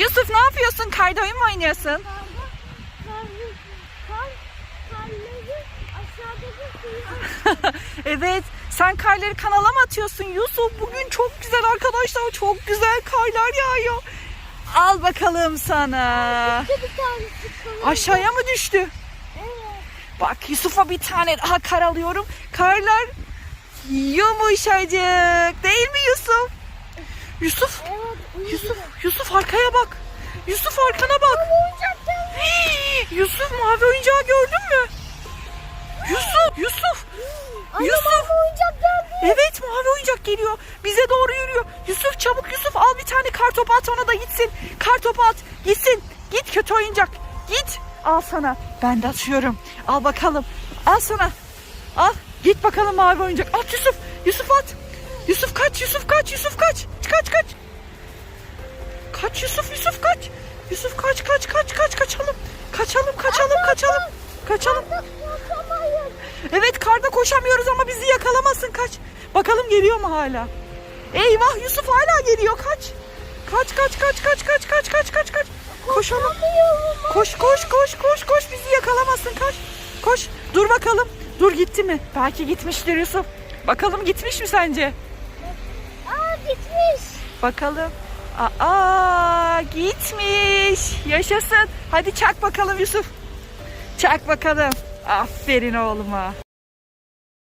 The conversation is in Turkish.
Yusuf ne yapıyorsun? Karda oyun mu oynuyorsun? Evet. Sen karları kanala mı atıyorsun Yusuf? Bugün çok güzel arkadaşlar. Çok güzel karlar yağıyor. Al bakalım sana. Aşağıya mı düştü? Bak Yusuf'a bir tane daha kar alıyorum. Karlar yumuşacık. Değil mi Yusuf? Yusuf. Yusuf, Yusuf arkaya bak. Yusuf arkana bak. Hii, Yusuf mavi oyuncağı gördün mü? Yusuf, Yusuf. Anne Yusuf. mavi oyuncak geldi. Evet mavi oyuncak geliyor. Bize doğru yürüyor. Yusuf çabuk Yusuf al bir tane kar topu at ona da gitsin. Kar topu at gitsin. Git kötü oyuncak. Git. Al sana. Ben de atıyorum. Al bakalım. Al sana. Al. Git bakalım mavi oyuncak. At Yusuf. Yusuf at. Yusuf kaç. Yusuf kaç. Yusuf. Kaç kaç. Kaç Yusuf kaç kaç kaç kaç kaçalım. Kaçalım kaçalım kaçalım. Kaçalım. Evet karda koşamıyoruz ama bizi yakalamasın kaç. Bakalım geliyor mu hala? Eyvah Yusuf hala geliyor kaç. Kaç kaç kaç kaç kaç kaç kaç kaç kaç. Koşalım. Koş koş koş koş koş bizi yakalamasın kaç. Koş dur bakalım. Dur gitti mi? Belki gitmiştir Yusuf. Bakalım gitmiş mi sence? Aa gitmiş. Bakalım. Aa gitmiş. Yaşasın. Hadi çak bakalım Yusuf. Çak bakalım. Aferin oğluma.